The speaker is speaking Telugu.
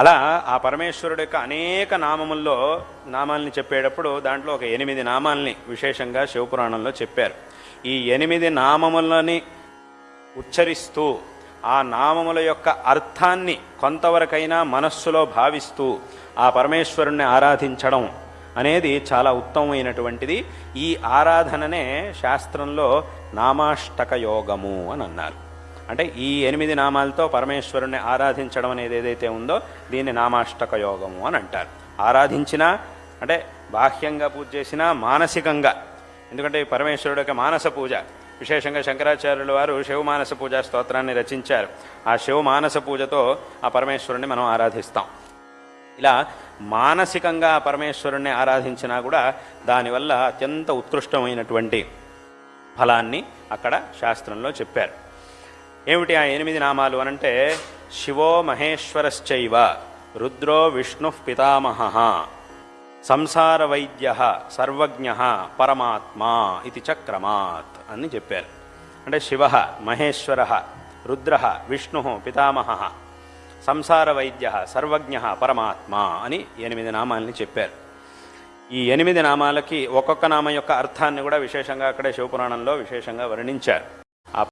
అలా ఆ పరమేశ్వరుడు యొక్క అనేక నామముల్లో నామాల్ని చెప్పేటప్పుడు దాంట్లో ఒక ఎనిమిది నామాల్ని విశేషంగా శివపురాణంలో చెప్పారు. ఈ ఎనిమిది నామములని ఉచ్చరిస్తూ ఆ నామముల యొక్క అర్థాన్ని కొంతవరకైనా మనస్సులో భావిస్తూ ఆ పరమేశ్వరుణ్ణి ఆరాధించడం అనేది చాలా ఉత్తమమైనటువంటిది. ఈ ఆరాధననే శాస్త్రంలో నామాష్టక యోగము అని అన్నారు. అంటే ఈ ఎనిమిది నామాలతో పరమేశ్వరుణ్ణి ఆరాధించడం అనేది ఏదైతే ఉందో దీన్ని నామాష్టక యోగము అని అంటారు. ఆరాధించినా అంటే బాహ్యంగా పూజ చేసినా మానసికంగా ఎందుకంటే ఈ పరమేశ్వరుడు యొక్క మానస పూజ విశేషంగా శంకరాచార్యుల వారు శివమానస పూజా స్తోత్రాన్ని రచించారు. ఆ శివమానస పూజతో ఆ పరమేశ్వరుణ్ణి మనం ఆరాధిస్తాం. ఇలా మానసికంగా ఆ పరమేశ్వరుణ్ణి ఆరాధించినా కూడా దానివల్ల అత్యంత ఉత్కృష్టమైనటువంటి ఫలాన్ని అక్కడ శాస్త్రంలో చెప్పారు. ఏమిటి ఆ ఎనిమిది నామాలు అనంటే శివో మహేశ్వరశ్చైవ రుద్రో విష్ణు పితామహ సంసార వైద్య సర్వజ్ఞ పరమాత్మా ఇది చక్రమాత్ అని చెప్పారు. అంటే శివ మహేశ్వర రుద్ర విష్ణు పితామహ సంసార వైద్య సర్వజ్ఞ పరమాత్మ అని ఎనిమిది నామాల్ని చెప్పారు. ఈ ఎనిమిది నామాలకి ఒక్కొక్క నామం యొక్క అర్థాన్ని కూడా విశేషంగా అక్కడే శివపురాణంలో విశేషంగా వర్ణించారు.